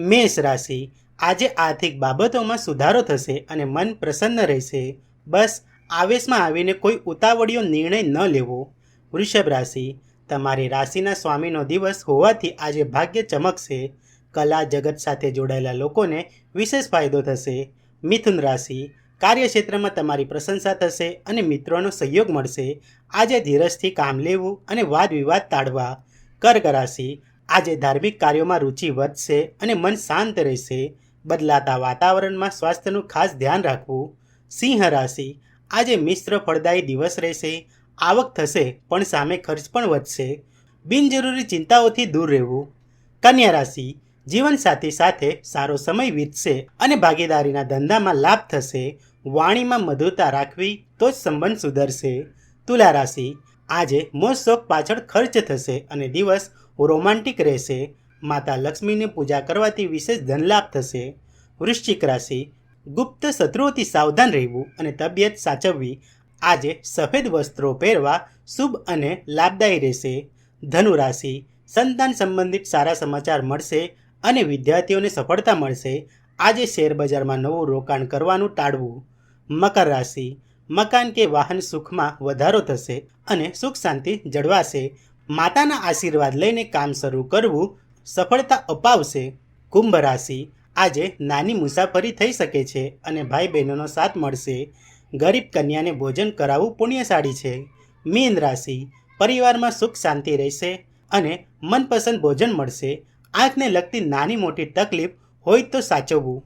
મેષ રાશિ આજે આર્થિક બાબતોમાં સુધારો થશે અને મન પ્રસન્ન રહેશે. બસ, આવેશમાં આવીને કોઈ ઉતાવળીયો નિર્ણય ન લેવો. વૃષભ રાશિ, તમારી રાશિના સ્વામીનો દિવસ હોવાથી આજે ભાગ્ય ચમકશે. કલા જગત સાથે જોડાયેલા લોકોને વિશેષ ફાયદો થશે. મિથુન રાશિ, કાર્યક્ષેત્રમાં તમારી પ્રશંસા થશે અને મિત્રોનો સહયોગ મળશે. આજે ધીરજથી કામ લેવું અને વાદ વિવાદ ટાળવા. કર્ક રાશિ આજે ધાર્મિક કાર્યોમાં રુચિ વધશે અને મન શાંત રહેશે. બદલાતા વાતાવરણમાં સ્વાસ્થ્યનું ખાસ ધ્યાન રાખવું. સિંહ રાશિ. આજે મિશ્ર ફળદાયી દિવસ રહેશે. આવક થશે, પણ સામે ખર્ચ પણ વધશે. બિનજરૂરી ચિંતાઓથી દૂર રહેવું. કન્યા રાશિ. જીવનસાથી સાથે સારો સમય વીતશે અને ભાગીદારીના ધંધામાં લાભ થશે. વાણીમાં મધુરતા રાખવી તો જ સંબંધ સુધરશે. તુલા રાશિ. આજે મોજ શોખ પાછળ ખર્ચ થશે અને દિવસ રોમાન્ટિક રહેશે, માતા લક્ષ્મીની પૂજા કરવાથી વિશેષ ધનલાભ થશે. વૃશ્ચિક રાશિ, ગુપ્ત શત્રુઓથી સાવધાન રહેવું અને તબિયત સાચવવી. આજે સફેદ વસ્ત્રો પહેરવા શુભ અને લાભદાયી રહેશે. ધનુ રાશિ, સંતાન સંબંધિત સારા સમાચાર મળશે અને વિદ્યાર્થીઓને સફળતા મળશે. આજે શેર બજારમાં નવું રોકાણ કરવાનું ટાળવું. મકર રાશિ, મકાન કે વાહન સુખમાં વધારો થશે અને સુખ શાંતિ જળવાશે. માતાના આશીર્વાદ લઈને કામ શરૂ કરવું સફળતા અપાવશે. કુંભ રાશિ આજે નાની મુસાફરી થઈ શકે છે અને ભાઈ બહેનોનો સાથ મળશે. ગરીબ કન્યાને ભોજન કરાવવું પુણ્યશાળી છે. મીન રાશિ પરિવારમાં સુખ શાંતિ રહેશે અને મનપસંદ ભોજન મળશે. આંખને લગતી નાની મોટી તકલીફ હોય તો સાચવવું.